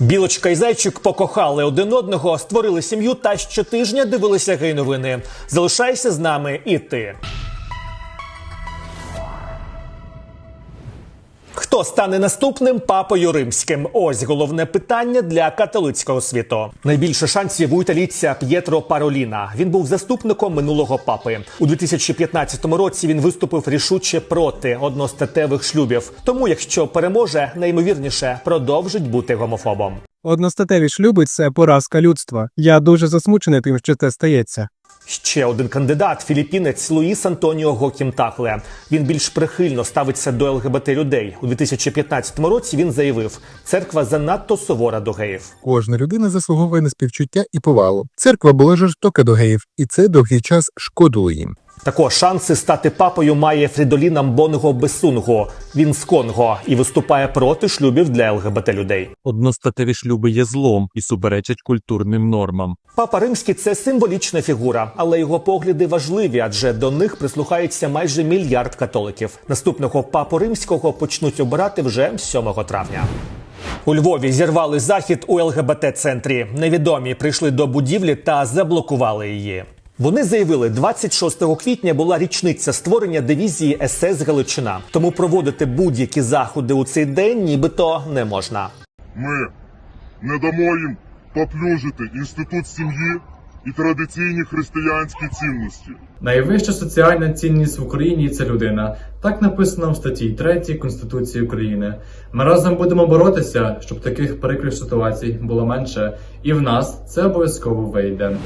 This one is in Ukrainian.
Білочка і зайчик покохали один одного, створили сім'ю та щотижня дивилися гей-новини. Залишайся з нами і ти. Хто стане наступним папою римським? Ось головне питання для католицького світу. Найбільше шансів у італійця П'єтро Пароліна. Він був заступником минулого папи. У 2015 році він виступив рішуче проти одностатевих шлюбів. Тому, якщо переможе, найімовірніше продовжить бути гомофобом. Одностатеві шлюби це поразка людства. Я дуже засмучений тим, що це стається. Ще один кандидат філіппінець Луїс Антоніо Гокімтахле. Він більш прихильно ставиться до ЛГБТ людей. У 2015 році він заявив, церква занадто сувора до геїв. Кожна людина заслуговує на співчуття і повагу. Церква була жорстока до геїв, і це довгий час шкодило їм. Також шанси стати папою має Фрідолін Амбонго Бесунго. Він з Конго і виступає проти шлюбів для ЛГБТ людей. Одностатеві шлюби є злом і суперечать культурним нормам. Папа Римський це символічна фігура, але його погляди важливі, адже до них прислухається майже мільярд католиків. Наступного папу римського почнуть обирати вже 7 травня. У Львові зірвали захід у ЛГБТ-центрі. Невідомі прийшли до будівлі та заблокували її. Вони заявили, 26 квітня була річниця створення дивізії СС Галичина. Тому проводити будь-які заходи у цей день нібито не можна. Ми не дамо їм поплюжити інститут сім'ї і традиційні християнські цінності. Найвища соціальна цінність в Україні це людина. Так написано в статті 3 Конституції України. Ми разом будемо боротися, щоб таких прикрих ситуацій було менше, і в нас це обов'язково вийде.